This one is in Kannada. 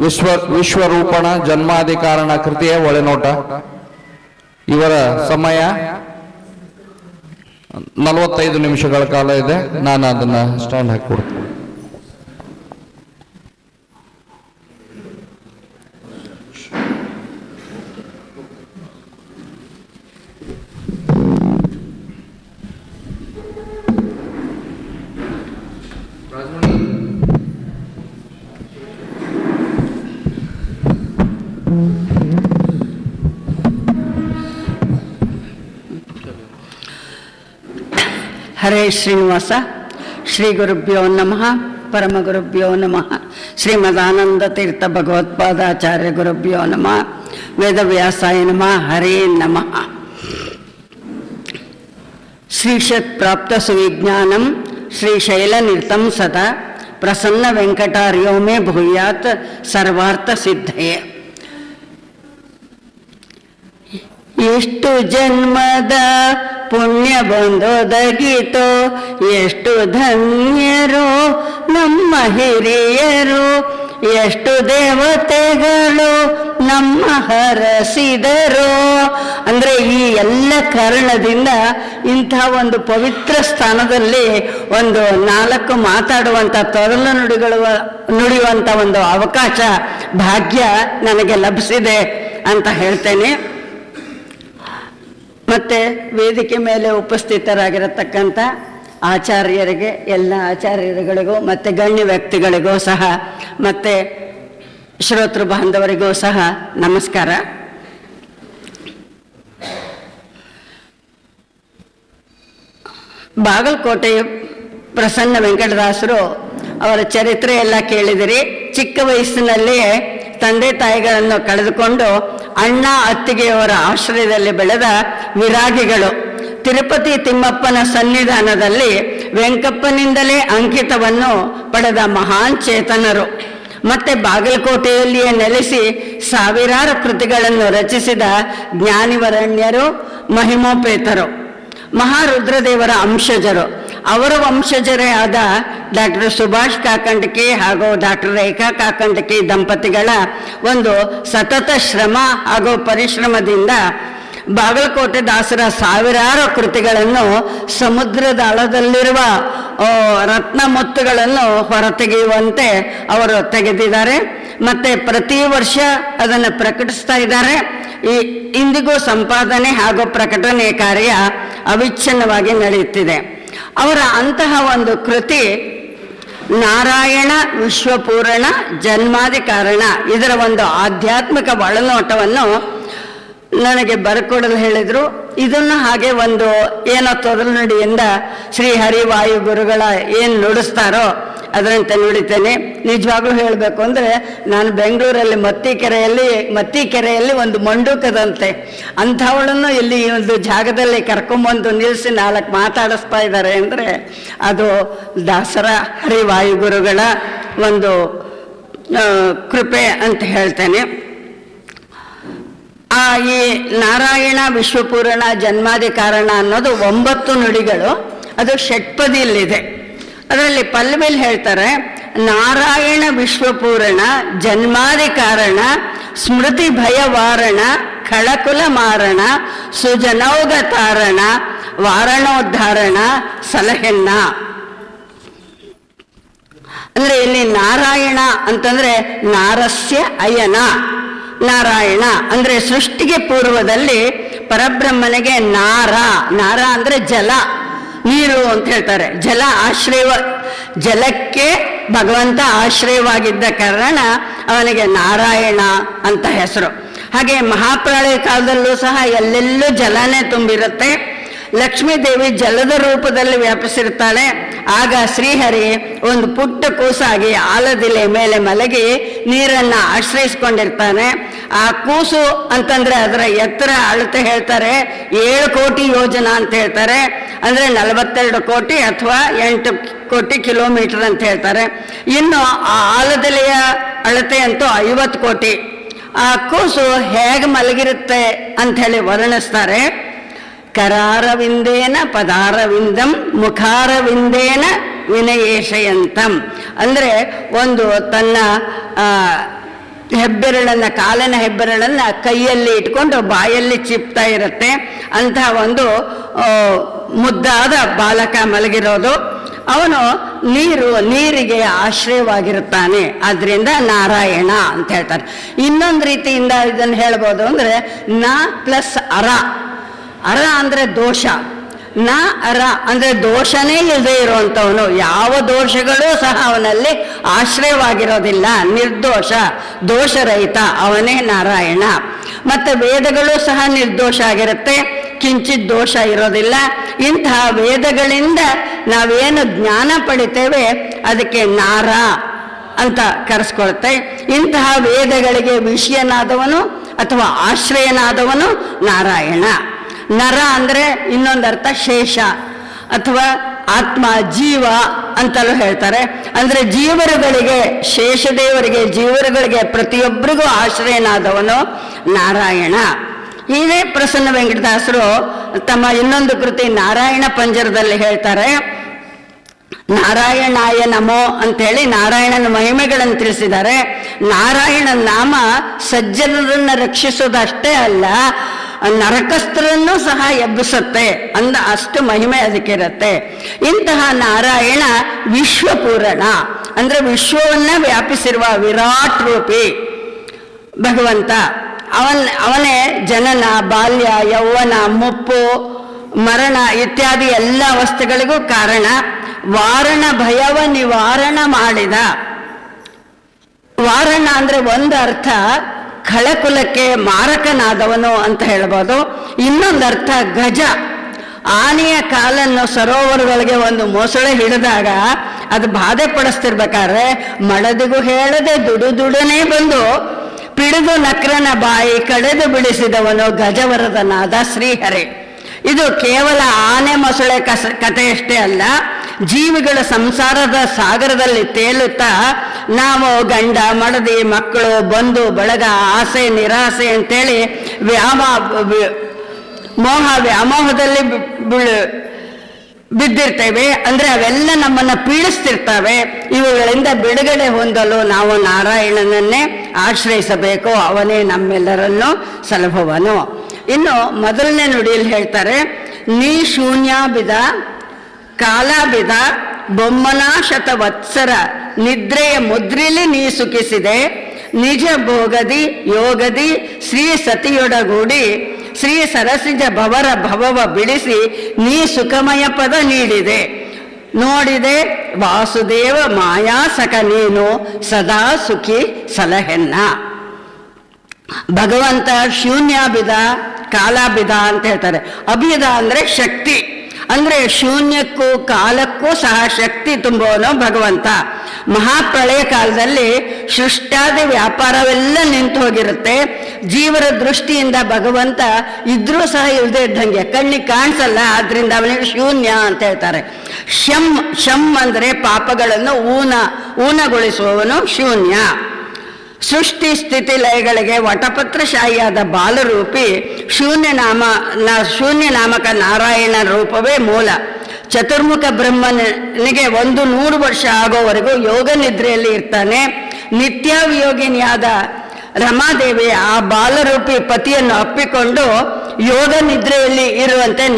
ವಿಶ್ವ ವಿಶ್ವರೂಪಣ ಜನ್ಮಾಧಿಕಾರಣ ಕೃತಿಯ ಒಳನೋಟ. ಇವರ ಸಮಯ ನಲವತ್ತೈದು ನಿಮಿಷಗಳ ಕಾಲ ಇದೆ. ನಾನು ಅದನ್ನ ಸ್ಟ್ಯಾಂಡ್ ಹಾಕಿ ಹರೇ ಶ್ರೀನಿವಾಸ ಶ್ರೀ ಗುರುಭ್ಯೋ ನಮಃ ಪರಮ ಗುರುಭ್ಯೋ ನಮಃ ಶ್ರೀಮದಾನಂದ ತೀರ್ಥ ಭಗವತ್ಪಾದಾಚಾರ್ಯ ಗುರುಭ್ಯೋ ನಮಃ ವೇದವ್ಯಾಸಾಯ ನಮಃ ಹರೇ ನಮಃ ಶ್ರೀಷತ್ ಪ್ರಾಪ್ತ ಸುವಿಜ್ಞಾನಂ ಶ್ರೀಶೈಲನಿರ್ತಂ ಸದಾ ಪ್ರಸನ್ನ ವೆಂಕಟಾರ್ಯೋ ಮೇ ಭೂಯಾತ್ ಸರ್ವಾರ್ಥ ಸಿದ್ಧಯೇ ಎಷ್ಟು ಜನ್ಮದ ಪುಣ್ಯ ಬಂದೊದಗಿತೋ, ಎಷ್ಟು ಧನ್ಯರು ನಮ್ಮ ಹಿರಿಯರು, ಎಷ್ಟು ದೇವತೆಗಳು ನಮ್ಮ ಹರಸಿದರು. ಅಂದ್ರೆ ಈ ಎಲ್ಲ ಕಾರಣದಿಂದ ಇಂಥ ಒಂದು ಪವಿತ್ರ ಸ್ಥಾನದಲ್ಲಿ ಒಂದು ನಾಲ್ಕು ಮಾತಾಡುವಂಥ ತೊರಲು ನುಡಿಗಳು ನುಡಿಯುವಂಥ ಒಂದು ಅವಕಾಶ, ಭಾಗ್ಯ ನನಗೆ ಲಭಿಸಿದೆ ಅಂತ ಹೇಳ್ತೇನೆ. ಮತ್ತೆ ವೇದಿಕೆ ಮೇಲೆ ಉಪಸ್ಥಿತರಾಗಿರತಕ್ಕಂಥ ಆಚಾರ್ಯರಿಗೆ, ಎಲ್ಲ ಆಚಾರ್ಯರುಗಳಿಗೂ, ಮತ್ತೆ ಗಣ್ಯ ವ್ಯಕ್ತಿಗಳಿಗೂ ಸಹ, ಮತ್ತೆ ಶ್ರೋತೃ ಬಾಂಧವರಿಗೂ ಸಹ ನಮಸ್ಕಾರ. ಬಾಗಲಕೋಟೆಯ ಪ್ರಸನ್ನ ವೆಂಕಟದಾಸರು ಅವರ ಚರಿತ್ರೆ ಎಲ್ಲ ಕೇಳಿದಿರಿ. ಚಿಕ್ಕ ವಯಸ್ಸಿನಲ್ಲಿಯೇ ತಂದೆ ತಾಯಿಗಳನ್ನು ಕಳೆದುಕೊಂಡು ಅಣ್ಣ ಅತ್ತಿಗೆಯವರ ಆಶ್ರಯದಲ್ಲಿ ಬೆಳೆದ ವಿರಾಗಿಗಳು. ತಿರುಪತಿ ತಿಮ್ಮಪ್ಪನ ಸನ್ನಿಧಾನದಲ್ಲಿ ವೆಂಕಪ್ಪನಿಂದಲೇ ಅಂಕಿತವನ್ನು ಪಡೆದ ಮಹಾನ್ ಚೇತನರು. ಮತ್ತೆ ಬಾಗಲಕೋಟೆಯಲ್ಲಿಯೇ ನೆಲೆಸಿ ಸಾವಿರಾರು ಕೃತಿಗಳನ್ನು ರಚಿಸಿದ ಜ್ಞಾನಿವರಣ್ಯರು, ಮಹಿಮೋಪೇತರು, ಮಹಾರುದ್ರದೇವರ ಅಂಶಜರು. ಅವರ ವಂಶಜರೇ ಆದ ಡಾಕ್ಟರ್ ಸುಭಾಷ್ ಕಾಕಂಡಕಿ ಹಾಗೂ ಡಾಕ್ಟರ್ ರೇಖಾ ಕಾಕಂಡಕಿ ದಂಪತಿಗಳ ಒಂದು ಸತತ ಶ್ರಮ ಹಾಗೂ ಪರಿಶ್ರಮದಿಂದ ಬಾಗಲಕೋಟೆ ದಾಸರ ಸಾವಿರಾರು ಕೃತಿಗಳನ್ನು ಸಮುದ್ರದ ಆಳದಲ್ಲಿರುವ ಆ, ರತ್ನ ಮುತ್ತುಗಳನ್ನು ಹೊರತೆಗೆಯುವಂತೆ ಅವರು ತೆಗೆದಿದ್ದಾರೆ. ಮತ್ತೆ ಪ್ರತಿ ವರ್ಷ ಅದನ್ನು ಪ್ರಕಟಿಸ್ತಾ ಇದ್ದಾರೆ. ಈ ಇಂದಿಗೂ ಸಂಪಾದನೆ ಹಾಗೂ ಪ್ರಕಟಣೆ ಕಾರ್ಯ ಅವಿಚ್ಛಿನ್ನವಾಗಿ ನಡೆಯುತ್ತಿದೆ. ಅವರ ಅಂತಹ ಒಂದು ಕೃತಿ ನಾರಾಯಣ ವಿಶ್ವಪೂರಣ ಜನ್ಮಾದಿ ಕಾರಣ. ಇದರ ಒಂದು ಆಧ್ಯಾತ್ಮಿಕ ಒಳನೋಟವನ್ನು ನನಗೆ ಬರ್ಕೊಡಲು ಹೇಳಿದ್ರು. ಇದನ್ನು ಹಾಗೆ ಒಂದು ಏನೋ ತೊದಲುನುಡಿಯಿಂದ ಶ್ರೀ ಹರಿವಾಯು ಗುರುಗಳ ಏನು ನುಡಿಸ್ತಾರೋ ಅದರಂತೆ ನುಡಿತೇನೆ. ನಿಜವಾಗ್ಲೂ ಹೇಳಬೇಕು ಅಂದರೆ ನಾನು ಬೆಂಗಳೂರಲ್ಲಿ ಮತ್ತಿಕೆರೆಯಲ್ಲಿ ಮತ್ತಿಕೆರೆಯಲ್ಲಿ ಒಂದು ಮಂಡೂಕದಂತೆ ಅಂಥವಳನ್ನು ಇಲ್ಲಿ ಒಂದು ಜಾಗದಲ್ಲಿ ಕರ್ಕೊಂಬಂದು ನಿಲ್ಲಿಸಿ ನಾಲ್ಕು ಮಾತಾಡಿಸ್ತಾ ಇದ್ದಾರೆ ಅಂದರೆ ಅದು ದಾಸರ ಹರಿವಾಯು ಗುರುಗಳ ಒಂದು ಕೃಪೆ ಅಂತ ಹೇಳ್ತೇನೆ. ಆ ಈ ನಾರಾಯಣ ವಿಶ್ವಪೂರಣ ಜನ್ಮಾದಿ ಕಾರಣ ಅನ್ನೋದು ಒಂಬತ್ತು ನುಡಿಗಳು. ಅದು ಷಟ್ಪದಿಯಲ್ಲಿದೆ. ಅದರಲ್ಲಿ ಪಲ್ಲವಿಲ್ ಹೇಳ್ತಾರೆ, ನಾರಾಯಣ ವಿಶ್ವಪೂರಣ ಜನ್ಮಾದಿ ಕಾರಣ, ಸ್ಮೃತಿ ಭಯವಾರಣ, ಖಳಕುಲ ಮಾರಣ, ಸುಜನೌಗ ತಾರಣ, ವಾರಣೋದ್ಧಾರಣ, ಸಲಹೆನ್ನ. ಅಂದ್ರೆ ಇಲ್ಲಿ ನಾರಾಯಣ ಅಂತಂದ್ರೆ ನಾರಸ್ಯ ಅಯನ. ನಾರಾಯಣ ಅಂದ್ರೆ ಸೃಷ್ಟಿಗೆ ಪೂರ್ವದಲ್ಲಿ ಪರಬ್ರಹ್ಮನಿಗೆ ನಾರ. ನಾರ ಅಂದ್ರೆ ಜಲ. ನೀರು ಅಂತ ಹೇಳ್ತಾರೆ. ಜಲ ಆಶ್ರಯ ಜಲಕ್ಕೆ ಭಗವಂತ ಆಶ್ರಯವಾಗಿದ್ದ ಕಾರಣ ಅವನಿಗೆ ನಾರಾಯಣ ಅಂತ ಹೆಸರು. ಹಾಗೆ ಮಹಾಪ್ರಳಯ ಕಾಲದಲ್ಲೂ ಸಹ ಎಲ್ಲೆಲ್ಲೂ ಜಲನೇ ತುಂಬಿರುತ್ತೆ. ಲಕ್ಷ್ಮೀ ದೇವಿ ಜಲದ ರೂಪದಲ್ಲಿ ವ್ಯಾಪಿಸಿರ್ತಾಳೆ ಆಗ ಶ್ರೀಹರಿ ಒಂದು ಪುಟ್ಟ ಕೂಸಾಗಿ ಆಲದಿಲೆ ಮೇಲೆ ಮಲಗಿ ನೀರನ್ನ ಆಶ್ರಯಿಸ್ಕೊಂಡಿರ್ತಾನೆ. ಆ ಕೂಸು ಅಂತಂದ್ರೆ ಅದರ ಎತ್ತರ ಅಳತೆ ಹೇಳ್ತಾರೆ. ಏಳು ಕೋಟಿ ಯೋಜನಾ ಅಂತ ಹೇಳ್ತಾರೆ. ಅಂದ್ರೆ ನಲವತ್ತೆರಡು ಕೋಟಿ ಅಥವಾ ಎಂಟು ಕೋಟಿ ಕಿಲೋಮೀಟರ್ ಅಂತ ಹೇಳ್ತಾರೆ. ಇನ್ನು ಆ ಆಲದೆಲೆಯ ಅಳತೆ ಅಂತೂ ಐವತ್ತು ಕೋಟಿ. ಆ ಕೂಸು ಹೇಗೆ ಮಲಗಿರುತ್ತೆ ಅಂತ ಹೇಳಿ ವರ್ಣಿಸ್ತಾರೆ. ಕರಾರವಿಂದೇನ ಪದಾರವಿಂದಂ ಮುಖಾರವಿಂದೇನ ವಿನಯೇಶಯಂತಂ. ಅಂದರೆ ಒಂದು ತನ್ನ ಹೆಬ್ಬೆರಳನ್ನು, ಕಾಲಿನ ಹೆಬ್ಬೆರಳನ್ನ ಕೈಯಲ್ಲಿ ಇಟ್ಕೊಂಡು ಬಾಯಲ್ಲಿ ಚಿಪ್ತಾ ಇರುತ್ತೆ. ಅಂತಹ ಒಂದು ಮುದ್ದಾದ ಬಾಲಕ ಮಲಗಿರೋದು. ಅವನು ನೀರು, ನೀರಿಗೆ ಆಶ್ರಯವಾಗಿರುತ್ತಾನೆ. ಆದ್ರಿಂದ ನಾರಾಯಣ ಅಂತ ಹೇಳ್ತಾರೆ. ಇನ್ನೊಂದು ರೀತಿಯಿಂದ ಇದನ್ನು ಹೇಳ್ಬೋದು ಅಂದರೆ ನ ಪ್ಲಸ್ ಅರ. ಅರ ಅಂದರೆ ದೋಷ. ನ ಅರ ಅಂದರೆ ದೋಷನೇ ಇಲ್ಲದೆ ಇರುವಂಥವನು ಯಾವ ದೋಷಗಳೂ ಸಹ ಅವನಲ್ಲಿ ಆಶ್ರಯವಾಗಿರೋದಿಲ್ಲ. ನಿರ್ದೋಷ, ದೋಷರಹಿತ, ಅವನೇ ನಾರಾಯಣ. ಮತ್ತು ವೇದಗಳು ಸಹ ನಿರ್ದೋಷ ಆಗಿರುತ್ತೆ. ಕಿಂಚಿತ್ ದೋಷ ಇರೋದಿಲ್ಲ. ಇಂತಹ ವೇದಗಳಿಂದ ನಾವೇನು ಜ್ಞಾನ ಪಡಿತೇವೆ, ಅದಕ್ಕೆ ನಾರ ಅಂತ ಕರೆಸ್ಕೊಳ್ತೆ ಇಂತಹ ವೇದಗಳಿಗೆ ವಿಷಯನಾದವನು ಅಥವಾ ಆಶ್ರಯನಾದವನು ನಾರಾಯಣ. ನರ ಅಂದರೆ ಇನ್ನೊಂದು ಅರ್ಥ ಶೇಷ ಅಥವಾ ಆತ್ಮ, ಜೀವ ಅಂತಲೂ ಹೇಳ್ತಾರೆ. ಅಂದರೆ ಜೀವರುಗಳಿಗೆ ಶೇಷದೇವರಿಗೆ ಜೀವರುಗಳಿಗೆ ಪ್ರತಿಯೊಬ್ಬರಿಗೂ ಆಶ್ರಯನಾದವನು ನಾರಾಯಣ. ಇದೇ ಪ್ರಸನ್ನ ವೆಂಕಟದಾಸರು ತಮ್ಮ ಇನ್ನೊಂದು ಕೃತಿ ನಾರಾಯಣ ಪಂಜರದಲ್ಲಿ ಹೇಳ್ತಾರೆ. ನಾರಾಯಣಾಯ ನಮೋ ಅಂತ ಹೇಳಿ ನಾರಾಯಣನ ಮಹಿಮೆಗಳನ್ನು ತಿಳಿಸಿದ್ದಾರೆ. ನಾರಾಯಣ ನಾಮ ಸಜ್ಜನರನ್ನು ರಕ್ಷಿಸೋದಷ್ಟೇ ಅಲ್ಲ ನರಕಸ್ಥರನ್ನು ಸಹ ಎಬ್ಬಿಸುತ್ತೆ. ಅಂದ ಅಷ್ಟು ಮಹಿಮೆ ಅದಕ್ಕಿರುತ್ತೆ. ಇಂತಹ ನಾರಾಯಣ ವಿಶ್ವಪೂರಣ, ಅಂದ್ರೆ ವಿಶ್ವವನ್ನ ವ್ಯಾಪಿಸಿರುವ ವಿರಾಟ್ ರೂಪಿ, ಭಗವಂತ. ಅವನ್, ಅವನೇ ಜನನ, ಬಾಲ್ಯ, ಯೌವನ, ಮುಪ್ಪು, ಮರಣ ಇತ್ಯಾದಿ ಎಲ್ಲ ಅವಸ್ಥೆಗಳಿಗೂ ಕಾರಣ. ವಾರಣ ಭಯವ ನಿವಾರಣ ಮಾಡಿದ. ವಾರಣ ಅಂದ್ರೆ ಒಂದು ಅರ್ಥ. ಖಳಕುಲಕ್ಕೆ ಮಾರಕನಾದವನು ಅಂತ ಹೇಳ್ಬೋದು. ಇನ್ನೊಂದು ಅರ್ಥ, ಗಜ. ಆನೆಯ ಕಾಲನ್ನು ಸರೋವರದೊಳಗೆ ಒಂದು ಮೊಸಳೆ ಹಿಡಿದಾಗ ಅದು ಬಾಧೆ ಪಡಿಸ್ತಿರ್ಬೇಕಾದ್ರೆ ಮಡದಿಗೂ ಹೇಳದೆ ದುಡು ದುಡನೆ ಬಂದು ಪಿಡಿದು ನಕ್ರನ ಬಾಯಿ ಕಡೆದು ಬಿಡಿಸಿದವನು ಗಜವರದನಾದ ಶ್ರೀಹರಿ. ಇದು ಕೇವಲ ಆನೆ ಮೊಸಳೆ ಕಸ, ಕಥೆಯಷ್ಟೇ ಅಲ್ಲ, ಜೀವಿಗಳ ಸಂಸಾರದ ಸಾಗರದಲ್ಲಿ ತೇಲುತ್ತಾ ನಾವು ಗಂಡ ಮಡದಿ ಮಕ್ಕಳು ಬಂಧು ಬಳಗ ಆಸೆ ನಿರಾಸೆ ಅಂತೇಳಿ ವ್ಯಾಮ ಮೋಹ ವ್ಯಾಮೋಹದಲ್ಲಿ ಬಿದ್ದಿರ್ತೇವೆ. ಅಂದ್ರೆ ಅವೆಲ್ಲ ನಮ್ಮನ್ನ ಪೀಡಿಸ್ತಿರ್ತವೆ. ಇವುಗಳಿಂದ ಬಿಡುಗಡೆ ಹೊಂದಲು ನಾವು ನಾರಾಯಣನನ್ನೇ ಆಶ್ರಯಿಸಬೇಕು. ಅವನೇ ನಮ್ಮೆಲ್ಲರನ್ನು ಸಲಭವನು. ಇನ್ನು ಮೊದಲನೇ ನುಡಿಯಲ್ಲಿ ಹೇಳ್ತಾರೆ, ನೀ ಶೂನ್ಯ ಬಿದ ಕಾಲಾಬಿದ ಬೊಮ್ಮನ ಶತವತ್ಸರ ನಿದ್ರೆಯ ಮುದ್ರಿಲಿ ನೀ ಸುಖಿಸಿದೆ. ನಿಜ ಭೋಗದಿ, ಯೋಗದಿ, ಶ್ರೀ ಸತಿಯೊಡಗೂಡಿ, ಶ್ರೀ ಸರಸಿಜ ಭವರ ಭವವ ಬಿಡಿಸಿ ನೀ ಸುಖಮಯ ಪದ ನೀಡಿದೆ. ನೋಡಿದೆ, ವಾಸುದೇವ ಮಾಯಾಸಕ ನೀನು ಸದಾ ಸುಖಿ ಸಲಹೆನ್ನ. ಭಗವಂತ ಶೂನ್ಯಾಭಿದ ಕಾಲಾಭಿದ ಅಂತ ಹೇಳ್ತಾರೆ. ಅಭಿದ ಅಂದ್ರೆ ಶಕ್ತಿ. ಅಂದ್ರೆ ಶೂನ್ಯಕ್ಕೂ ಕಾಲಕ್ಕೂ ಸಹ ಶಕ್ತಿ ತುಂಬುವನು ಭಗವಂತ. ಮಹಾಪ್ರಳಯ ಕಾಲದಲ್ಲಿ ಸೃಷ್ಟಾದ ವ್ಯಾಪಾರವೆಲ್ಲ ನಿಂತು ಹೋಗಿರುತ್ತೆ. ಜೀವರ ದೃಷ್ಟಿಯಿಂದ ಭಗವಂತ ಇದ್ರೂ ಸಹ ಇಲ್ಲದೆ ಇದ್ದಂಗೆ. ಕಣ್ಣಿಗೆ ಕಾಣಿಸಲ್ಲ, ಆದ್ರಿಂದ ಅವನಿಗೆ ಶೂನ್ಯ ಅಂತ ಹೇಳ್ತಾರೆ. ಶಮ್ ಶಮ್ ಅಂದ್ರೆ ಪಾಪಗಳನ್ನು ಊನ, ಊನಗೊಳಿಸುವವನು ಶೂನ್ಯ. ಸೃಷ್ಟಿ ಸ್ಥಿತಿ ಲಯಗಳಿಗೆ ವಟಪತ್ರಶಾಹಿಯಾದ ಬಾಲರೂಪಿ ಶೂನ್ಯನಾಮ ಶೂನ್ಯನಾಮಕ ನಾರಾಯಣ ರೂಪವೇ ಮೂಲ. ಚತುರ್ಮುಖ ಬ್ರಹ್ಮನಿಗೆ ಒಂದು ನೂರು ವರ್ಷ ಆಗೋವರೆಗೂ ಯೋಗ ನಿದ್ರೆಯಲ್ಲಿ ಇರ್ತಾನೆ. ನಿತ್ಯಾವಿಯೋಗಿನಿಯಾದ ರಮಾದೇವಿ ಆ ಬಾಲರೂಪಿ ಪತಿಯನ್ನು ಅಪ್ಪಿಕೊಂಡು ಯೋಗ ನಿದ್ರೆಯಲ್ಲಿ ಇರುವಂತೆ